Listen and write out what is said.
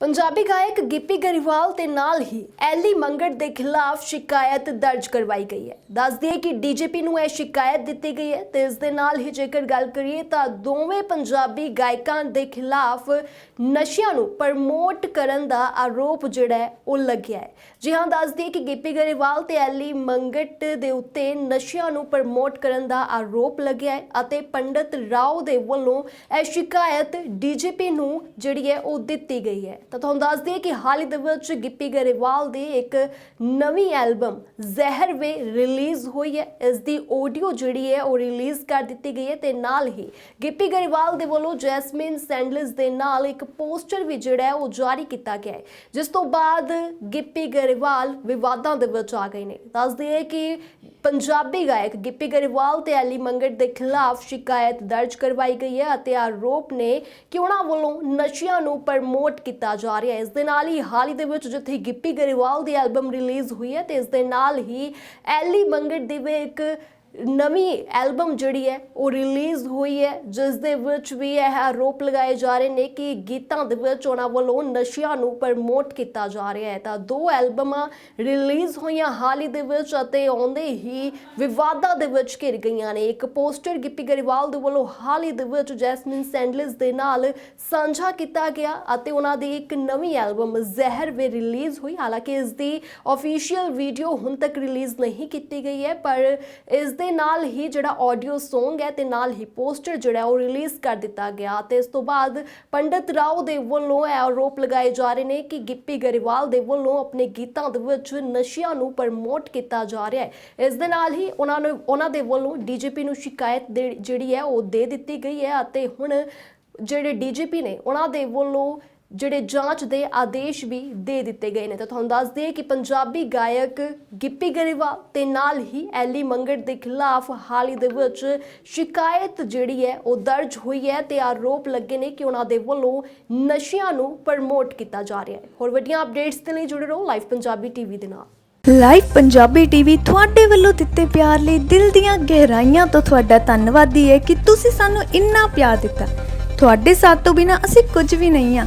ਪੰਜਾਬੀ ਗਾਇਕ ਗਿੱਪੀ ਗਰੀਵਾਲ ਤੇ ਨਾਲ ਹੀ ਐਲੀ ਮੰਗੜ ਦੇ ਖਿਲਾਫ ਸ਼ਿਕਾਇਤ ਦਰਜ ਕਰਵਾਈ ਗਈ ਹੈ। ਦੱਸ ਦਈਏ ਕਿ ਡੀਜੀਪੀ ਨੂੰ ਇਹ ਸ਼ਿਕਾਇਤ ਦਿੱਤੀ ਗਈ ਹੈ ਤੇ ਇਸ ਦੇ ਨਾਲ ਹੀ ਜੇਕਰ ਗੱਲ ਕਰੀਏ ਤਾਂ ਦੋਵੇਂ ਪੰਜਾਬੀ ਗਾਇਕਾਂ ਦੇ ਖਿਲਾਫ ਨਸ਼ਿਆਂ ਨੂੰ ਪ੍ਰਮੋਟ ਕਰਨ ਦਾ ਆਰੋਪ ਜਿਹੜਾ ਹੈ, ਉਹ ਲੱਗਿਆ ਹੈ। ਜੀ ਹਾਂ, ਦੱਸ ਦਈਏ ਕਿ ਗਿੱਪੀ ਗਰੀਵਾਲ ਤੇ ਐਲੀ ਮੰਗਟ ਦੇ ਉੱਤੇ ਨਸ਼ਿਆਂ ਨੂੰ ਪ੍ਰਮੋਟ ਕਰਨ ਦਾ ਆਰੋਪ ਲੱਗਿਆ ਹੈ ਅਤੇ ਪੰਡਤ ਰਾਓ ਦੇ ਵੱਲੋਂ ਇਹ ਸ਼ਿਕਾਇਤ ਡੀਜੀਪੀ ਨੂੰ ਜਿਹੜੀ ਹੈ, ਉਹ ਦਿੱਤੀ ਗਈ ਹੈ। ਤਾਂ ਤੁਹਾਨੂੰ ਦੱਸ ਦਈਏ ਕਿ ਹਾਲ ਹੀ ਦੇ ਵਿੱਚ ਗਿੱਪੀ ਗਰੇਵਾਲ ਦੀ ਇੱਕ ਨਵੀਂ ਐਲਬਮ ਜ਼ਹਿਰ ਵੇ ਰਿਲੀਜ਼ ਹੋਈ ਹੈ। ਇਸ ਦੀ ਆਡੀਓ ਜਿਹੜੀ ਹੈ ਉਹ ਰਿਲੀਜ਼ ਕਰ ਦਿੱਤੀ ਗਈ ਹੈ ਤੇ ਨਾਲ ਹੀ ਗਿੱਪੀ ਗਰੇਵਾਲ ਦੇ ਵੱਲੋਂ ਜੈਸਮਿਨ ਸੈਂਡਲਸ ਦੇ ਨਾਲ ਇੱਕ ਪੋਸਟਰ ਵੀ ਜਿਹੜਾ ਹੈ ਉਹ ਜਾਰੀ ਕੀਤਾ ਗਿਆ ਹੈ, ਜਿਸ ਤੋਂ ਬਾਅਦ ਗਿੱਪੀ ਗਰੇਵਾਲ ਵਿਵਾਦਾਂ ਦੇ ਵਿੱਚ ਆ ਗਏ ਨੇ। ਦੱਸ ਦਈਏ ਕਿ ਪੰਜਾਬੀ ਗਾਇਕ ਗਿੱਪੀ ਗਰੇਵਾਲ ਤੇ ਐਲੀ ਮੰਗਟ ਦੇ ਖਿਲਾਫ ਸ਼ਿਕਾਇਤ ਦਰਜ ਕਰਵਾਈ ਗਈ ਹੈ ਅਤੇ ਆਰੋਪ ਨੇ ਕਿ ਉਹਨਾਂ ਵੱਲੋਂ ਨਸ਼ਿਆਂ ਨੂੰ ਪ੍ਰਮੋਟ ਕੀਤਾ ਜਾ ਰਿਹਾ ਹੈ। ਇਸ ਦੇ ਨਾਲ ਹੀ ਹਾਲ ਹੀ ਦੇ ਵਿੱਚ ਜਿੱਥੇ ਗਿੱਪੀ ਗਰੇਵਾਲ ਦੀ ਐਲਬਮ ਰਿਲੀਜ਼ ਹੋਈ ਹੈ ਤੇ ਇਸ ਦੇ ਨਾਲ ਹੀ ਐਲੀ ਮੰਗਟ ਦੀ ਵੀ ਇੱਕ ਨਵੀਂ ਐਲਬਮ ਜਿਹੜੀ ਹੈ, ਉਹ ਰਿਲੀਜ਼ ਹੋਈ ਹੈ, ਜਿਸ ਦੇ ਵਿੱਚ ਵੀ ਇਹ ਆਰੋਪ ਲਗਾਏ ਜਾ ਰਹੇ ਨੇ ਕਿ ਗੀਤਾਂ ਦੇ ਵਿੱਚ ਉਹਨਾਂ ਵੱਲੋਂ ਨਸ਼ਿਆਂ ਨੂੰ ਪ੍ਰਮੋਟ ਕੀਤਾ ਜਾ ਰਿਹਾ ਹੈ। ਤਾਂ ਦੋ ਐਲਬਮਾਂ ਰਿਲੀਜ਼ ਹੋਈਆਂ ਹਾਲ ਹੀ ਦੇ ਵਿੱਚ ਅਤੇ ਆਉਂਦੇ ਹੀ ਵਿਵਾਦਾਂ ਦੇ ਵਿੱਚ ਘਿਰ ਗਈਆਂ ਨੇ। ਇੱਕ ਪੋਸਟਰ ਗਿੱਪੀ ਗਰੇਵਾਲ ਦੇ ਵੱਲੋਂ ਹਾਲ ਹੀ ਦੇ ਵਿੱਚ ਜੈਸਮਿਨ ਸੈਂਡਲਸ ਦੇ ਨਾਲ ਸਾਂਝਾ ਕੀਤਾ ਗਿਆ ਅਤੇ ਉਹਨਾਂ ਦੀ ਇੱਕ ਨਵੀਂ ਐਲਬਮ ਜ਼ਹਿਰ ਵੀ ਰਿਲੀਜ਼ ਹੋਈ। ਹਾਲਾਂਕਿ ਇਸ ਦੀ ਅਫੀਸ਼ੀਅਲ ਵੀਡੀਓ ਹੁਣ ਤੱਕ ਰਿਲੀਜ਼ ਨਹੀਂ ਕੀਤੀ ਗਈ ਹੈ, ਪਰ ਇਸ ਦੇ ਨਾਲ ਹੀ ਜਿਹੜਾ ਆਡੀਓ Song ਹੈ ਤੇ ਨਾਲ ਹੀ ਪੋਸਟਰ ਜਿਹੜਾ ਉਹ ਰਿਲੀਜ਼ ਕਰ ਦਿੱਤਾ ਗਿਆ ਤੇ ਇਸ ਤੋਂ ਬਾਅਦ ਪੰਡਤ ਰਾਓ ਦੇ ਵੱਲੋਂ ਇਹ ਆਰੋਪ ਲਗਾਏ ਜਾ ਰਹੇ ਨੇ ਕਿ ਗਿੱਪੀ ਗਰੇਵਾਲ ਦੇ ਵੱਲੋਂ ਆਪਣੇ ਗੀਤਾਂ ਦੇ ਵਿੱਚ ਨਸ਼ਿਆਂ ਨੂੰ ਪ੍ਰਮੋਟ ਕੀਤਾ ਜਾ ਰਿਹਾ ਹੈ। ਇਸ ਦੇ ਨਾਲ ਹੀ ਉਹਨਾਂ ਨੂੰ, ਉਹਨਾਂ ਦੇ ਵੱਲੋਂ ਡੀਜੀਪੀ ਨੂੰ ਸ਼ਿਕਾਇਤ ਦੇ- ਜਿਹੜੀ ਹੈ ਉਹ ਦੇ ਦਿੱਤੀ ਗਈ ਹੈ ਅਤੇ ਹੁਣ ਜਿਹੜੇ ਡੀਜੀਪੀ ਨੇ ਉਹਨਾਂ ਦੇ ਵੱਲੋਂ ਜਿਹੜੇ ਜਾਂਚ ਦੇ ਆਦੇਸ਼ ਵੀ ਦੇ ਦਿੱਤੇ ਗਏ ਨੇ। ਤਾਂ ਤੁਹਾਨੂੰ ਦੱਸ ਦਈਏ ਕਿ ਪੰਜਾਬੀ ਗਾਇਕ ਗਿੱਪੀ ਗਰੇਵਾਲ ਤੇ ਨਾਲ ਹੀ ਐਲੀ ਮੰਗੜ ਦੇ ਖਿਲਾਫ ਹਾਲ ਹੀ ਦੇ ਵਿੱਚ ਸ਼ਿਕਾਇਤ ਜਿਹੜੀ ਹੈ ਉਹ ਦਰਜ ਹੋਈ ਹੈ ਤੇ ਆਰੋਪ ਲੱਗੇ ਨੇ ਕਿ ਉਹਨਾਂ ਦੇ ਵੱਲੋਂ ਨਸ਼ਿਆਂ ਨੂੰ ਪ੍ਰਮੋਟ ਕੀਤਾ ਜਾ ਰਿਹਾ ਹੈ। ਹੋਰ ਵੱਡੀਆਂ ਅਪਡੇਟਸ ਦੇ ਲਈ ਜੁੜੇ ਰਹੋ ਲਾਈਵ ਪੰਜਾਬੀ ਟੀਵੀ ਦੇ ਨਾਲ। ਲਾਈਵ ਪੰਜਾਬੀ ਟੀਵੀ ਤੁਹਾਡੇ ਵੱਲੋਂ ਦਿੱਤੇ ਪਿਆਰ ਲਈ ਦਿਲ ਦੀਆਂ ਗਹਿਰਾਈਆਂ ਤੋਂ ਤੁਹਾਡਾ ਧੰਨਵਾਦੀ। ਹੈ ਕਿ ਤੁਸੀਂ ਸਾਨੂੰ ਇੰਨਾ ਪਿਆਰ ਦਿੱਤਾ। ਤੁਹਾਡੇ ਸਾਥ ਤੋਂ ਬਿਨਾ ਅਸੀਂ ਕੁਝ ਵੀ ਨਹੀਂ ਆ